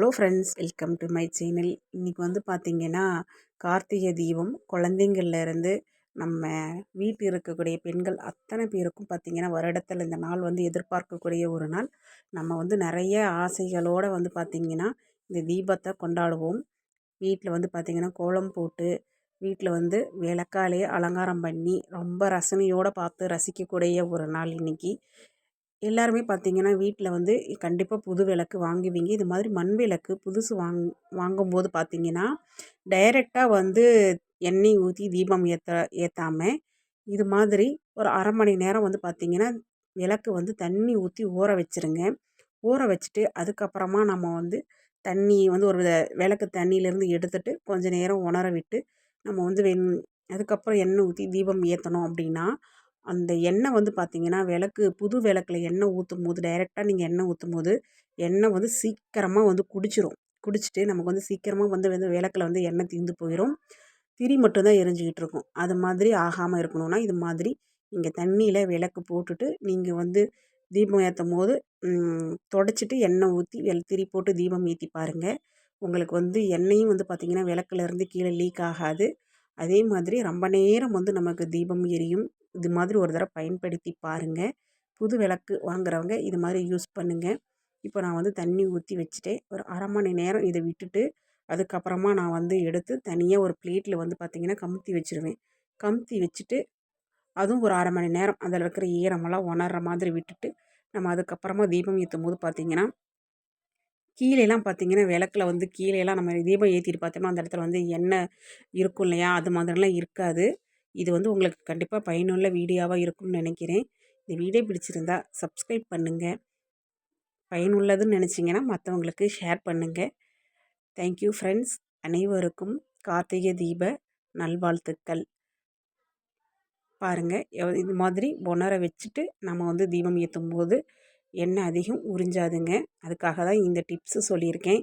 Hello friends welcome to my channel இன்றைக்கி வந்து பார்த்திங்கன்னா கார்த்திகை தீபம் குழந்தைங்கள்லேருந்து நம்ம வீட்டில் இருக்கக்கூடிய பெண்கள் அத்தனை பேருக்கும் பார்த்திங்கன்னா வருடத்தில் இந்த நாள் வந்து எதிர்பார்க்கக்கூடிய ஒரு நாள். நம்ம வந்து நிறைய ஆசைகளோடு வந்து பார்த்திங்கன்னா இந்த தீபத்தை கொண்டாடுவோம். வீட்டில் வந்து பார்த்திங்கன்னா கோலம் போட்டு வீட்டில் வந்து விளக்காலே அலங்காரம் பண்ணி ரொம்ப ரசனையோடு பார்த்து ரசிக்கக்கூடிய ஒரு நாள் இன்றைக்கி எல்லாருமே பார்த்தீங்கன்னா வீட்டில் வந்து கண்டிப்பாக புது விளக்கு வாங்குவீங்க. இது மாதிரி மண் விளக்கு புதுசு வாங் வாங்கும்போது பார்த்தீங்கன்னா டைரெக்டாக வந்து எண்ணெய் ஊற்றி தீபம் ஏற்ற ஏற்றாமல் இது மாதிரி ஒரு அரை மணி நேரம் வந்து பார்த்திங்கன்னா விளக்கு வந்து தண்ணி ஊற்றி ஊற வச்சுருங்க. ஊற வச்சுட்டு அதுக்கப்புறமா நம்ம வந்து தண்ணி வந்து ஒரு விளக்கு தண்ணியிலேருந்து எடுத்துட்டு கொஞ்சம் நேரம் உணர விட்டு நம்ம வந்து வெண் அதுக்கப்புறம் எண்ணெய் ஊற்றி தீபம் ஏற்றணும் அப்படின்னா அந்த எண்ணெய் வந்து பார்த்திங்கன்னா விளக்கு புது விளக்குல எண்ணெய் ஊற்றும் போது டைரெக்டாக நீங்கள் எண்ணெய் ஊற்றும் போது எண்ணெய் வந்து சீக்கிரமாக வந்து குடிச்சிடும் குடிச்சிட்டு நமக்கு வந்து சீக்கிரமாக வந்து வந்து விளக்கில் வந்து எண்ணெய் தீர்ந்து போயிடும் திரி மட்டும்தான் எரிஞ்சிக்கிட்டு இருக்கும். அது மாதிரி ஆகாமல் இருக்கணும்னா இது மாதிரி நீங்கள் தண்ணியில் விளக்கு போட்டுட்டு நீங்கள் வந்து தீபம் ஏற்றும் போது தொடச்சிட்டு எண்ணெய் ஊற்றி வெள் திரி போட்டு தீபம் ஏற்றி பாருங்கள் உங்களுக்கு வந்து எண்ணெயும் வந்து பார்த்திங்கன்னா விளக்குலேருந்து கீழே லீக் ஆகாது. அதே மாதிரி ரொம்ப நேரம் வந்து நமக்கு தீபம் எரியும். இது மாதிரி ஒரு தடவை பயன்படுத்தி பாருங்கள் புது விளக்கு வாங்குறவங்க இது மாதிரி யூஸ் பண்ணுங்கள் இப்போ நான் வந்து தண்ணி ஊற்றி வச்சுட்டேன். ஒரு அரை மணி நேரம் இதை விட்டுட்டு அதுக்கப்புறமா நான் வந்து எடுத்து தனியாக ஒரு பிளேட்டில் வந்து பார்த்திங்கன்னா கமுத்தி வச்சுருவேன். கமுத்தி வச்சுட்டு அதுவும் ஒரு அரை மணி நேரம். அதில் இருக்கிற ஈரமெல்லாம் உணர்ற மாதிரி விட்டுட்டு நம்ம அதுக்கப்புறமா தீபம் ஏற்றும் போது பார்த்திங்கன்னா கீழேலாம் பார்த்திங்கன்னா விளக்குல வந்து கீழேலாம் நம்ம தீபம் ஏற்றிட்டு பார்த்தோம்னா அந்த இடத்துல வந்து எண்ணெய் இருக்கும் இல்லையா? அது மாதிரிலாம் இருக்காது. இது வந்து உங்களுக்கு கண்டிப்பாக பயனுள்ள வீடியோவாக இருக்கும்னு நினைக்கிறேன். இந்த வீடியோ பிடிச்சிருந்தா சப்ஸ்கிரைப் பண்ணுங்கள் பயனுள்ளதுன்னு நினச்சிங்கன்னா மற்றவங்களுக்கு ஷேர் பண்ணுங்கள் தேங்க்யூ ஃப்ரெண்ட்ஸ் அனைவருக்கும் கார்த்திகை தீப நல்வாழ்த்துக்கள். பாருங்கள் இது மாதிரி பொணரை வச்சுட்டு நம்ம வந்து தீபம் ஏற்றும் போது எண்ணெய் அதிகம் உறிஞ்சாதுங்க. அதுக்காக தான் இந்த டிப்ஸு சொல்லியிருக்கேன்.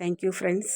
Thank you friends